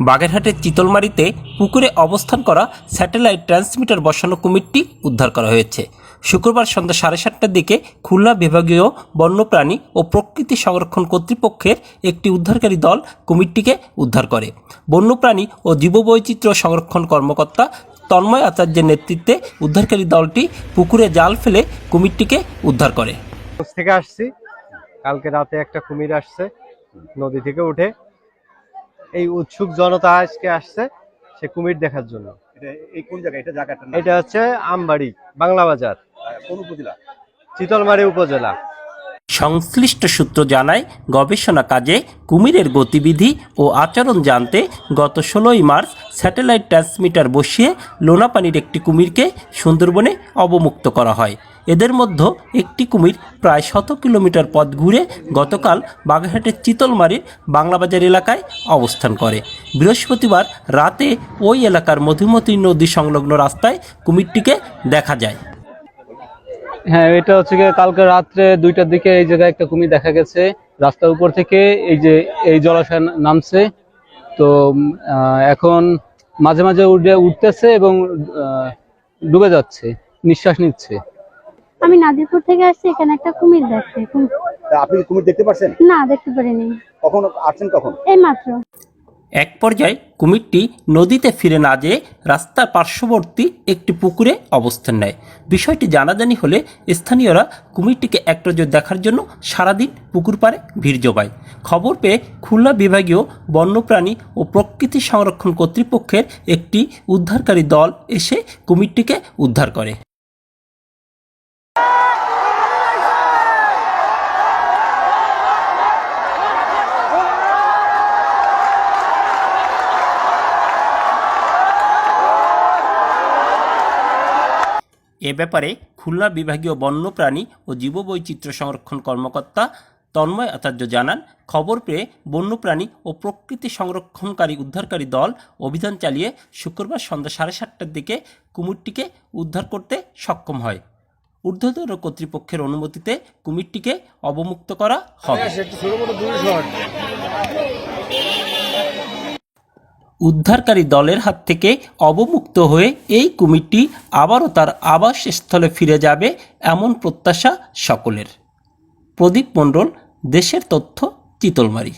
বাগেরহাটের চিতলমারিতে পুকুরে অবস্থান করা স্যাটেলাইট ট্রান্সমিটার বসানো কুমিরটি উদ্ধার করা হয়েছে। শুক্রবার সন্ধ্যা সাড়ে সাতটার দিকে খুলনা বিভাগীয় বন্যপ্রাণী ও প্রকৃতি সংরক্ষণ কর্তৃপক্ষের একটি উদ্ধারকারী দল কুমিরটিকে উদ্ধার করে। বন্যপ্রাণী ও জীববৈচিত্র্য সংরক্ষণ কর্মকর্তা তন্ময় আচার্যের নেতৃত্বে উদ্ধারকারী দলটি পুকুরে জাল ফেলে কুমিরটিকে উদ্ধার করে। থেকে আসছি। কালকে রাতে একটা কুমির আসছে, নদী থেকে উঠে এই উৎসুক জনতা আজকে আসছে সে কুমির দেখার জন্য। এটা এই কোন জায়গা এটা জায়গাটার এটা হচ্ছে আমবাড়ি বাংলা বাজার। কোন উপজেলা? চিতলমারি উপজেলা। সংশ্লিষ্ট সূত্র জানায়, গবেষণা কাজে কুমিরের গতিবিধি ও আচরণ জানতে গত ষোলোই মার্চ স্যাটেলাইট ট্রান্সমিটার বসিয়ে লোনাপানির একটি কুমিরকে সুন্দরবনে অবমুক্ত করা হয়। এদের মধ্যে একটি কুমির প্রায় শত কিলোমিটার পথ ঘুরে গতকাল বাগেরহাটের চিতলমারির বাংলাবাজার এলাকায় অবস্থান করে। বৃহস্পতিবার রাতে ওই এলাকার মধুমতি নদী সংলগ্ন রাস্তায় কুমিরটিকে দেখা যায়। হ্যাঁ এটা হচ্ছে গিয়ে কালকে রাত্রে দুইটার দিকে এই জায়গায় একটা কুমির দেখা গেছে। রাস্তার উপর থেকে এই যে এই জলাশয় নামছে। তো আহ, এখন মাঝে মাঝে উঠে উঠতেছে এবং আহ, ডুবে যাচ্ছে নিঃশ্বাস নিচ্ছে। আমি নাজিরপুর থেকে আসছি এখানে একটা কুমির দেখতে আপনি কুমির দেখতে পারছেন? না দেখতে পারিনি। কখন আসছেন কখন? এই মাত্র। এক পর্যায়ে কুমিরটি নদীতে ফিরে না যেয়ে রাস্তার পার্শ্ববর্তী একটি পুকুরে অবস্থান নেয়। বিষয়টি জানাজানি হলে স্থানীয়রা কুমিরটিকে এক নজর দেখার জন্য সারাদিন পুকুর পাড়ে ভিড় জমায়। খবর পেয়ে খুলনা বিভাগীয় বন্যপ্রাণী ও প্রকৃতি সংরক্ষণ কর্তৃপক্ষের একটি উদ্ধারকারী দল এসে কুমিরটিকে উদ্ধার করে। এ ব্যাপারে খুলনা বিভাগীয় বন্যপ্রাণী ও জীববৈচিত্র্য সংরক্ষণ কর্মকর্তা তন্ময় আচার্য জানান, খবর পেয়ে বন্যপ্রাণী ও প্রকৃতি সংরক্ষণকারী উদ্ধারকারী দল অভিযান চালিয়ে শুক্রবার সন্ধ্যা সাড়ে সাতটার দিকে কুমিরটিকে উদ্ধার করতে সক্ষম হয়। ঊর্ধ্বতন কর্তৃপক্ষের অনুমতিতে কুমিরটিকে অবমুক্ত করা হবে। উদ্ধারকারী দলের হাত থেকে অবমুক্ত হয়ে এই কুমিরটি আবারও তার আবাসস্থলে ফিরে যাবে এমন প্রত্যাশা সকলের। প্রদীপ মণ্ডল, দেশের তথ্য, চিতলমারি।